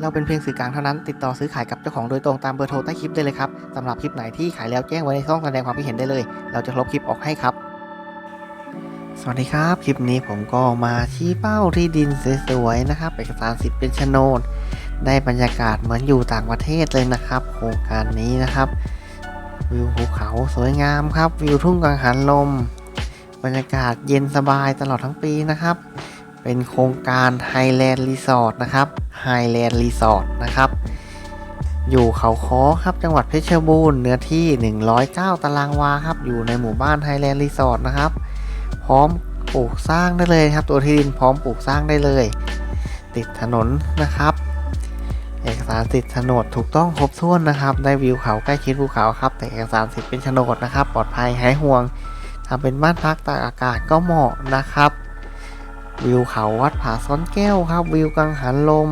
เราเป็นเพียงสื่อกลางเท่านั้น ติดต่อซื้อขายกับเจ้าของโดยตรงตามเบอร์โทรใต้คลิปได้เลยครับสำหรับคลิปไหนที่ขายแล้วแจ้งไว้ในช่องแสดงความคิดเห็นได้เลย เราจะลบคลิปออกให้ครับ สวัสดีครับ คลิปนี้ผมก็มาชี้เป้าที่ดินสวยๆนะครับเอกสารสิทธิ์เป็นโฉนดได้บรรยากาศเหมือนอยู่ต่างประเทศเลยนะครับ โครงการนี้นะครับ วิวภูเขาสวยงามครับ วิวทุ่งกังหันลม บรรยากาศเย็นสบายตลอดทั้งปีนะครับ เป็นโครงการ Highland Resort นะครับ Highland Resort นะครับ อยู่เขาค้อครับจังหวัดเพชรบูรณ์เนื้อที่ 109 ตารางวาครับ อยู่ในหมู่บ้าน Highland Resort นะครับ พร้อมปลูกสร้างได้เลยครับ ตัวที่ดินพร้อมปลูกสร้างได้เลย ติดถนนนะครับ เอกสารสิทธิ์โฉนดถูกต้องครบถ้วนนะครับ ได้วิวเขาใกล้ชิดภูเขาครับ แต่เอกสารสิทธิ์เป็นโฉนดนะครับ ปลอดภัยหายห่วงทำเป็นบ้านพักตากอากาศก็เหมาะนะครับ วิวเขาวัดผาซ้อนแก้วครับ วิวกังหันลม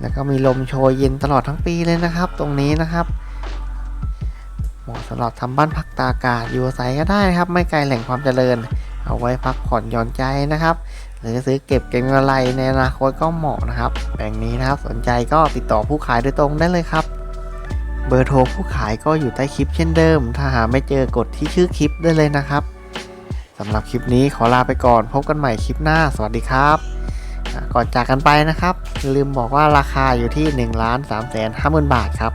แล้วก็มีลมโชยเย็นตลอดทั้งปีเลยนะครับ ตรงนี้นะครับเหมาะสำหรับทำบ้านพักตากอากาศอยู่อาศัยก็ได้นะครับ ไม่ไกลแหล่งความเจริญ เอาไว้พักผ่อนหย่อนใจนะครับ หรือซื้อเก็บเก็งกำไรในอนาคตก็เหมาะนะครับแปลงนี้นะครับสนใจก็ติดต่อผู้ขายโดยตรงได้เลยครับเบอร์โทรผู้ขายก็อยู่ใต้คลิปเช่นเดิม ถ้าหาไม่เจอกดที่ชื่อคลิปได้เลยนะครับ สำหรับคลิปนี้ขอลาไปก่อน พบกันใหม่คลิปหน้า สวัสดีครับก่อนจากกันไปนะครับอย่าลืมบอกว่าราคาอยู่ที่ 1 3 5 0 0 0 0บาทครับ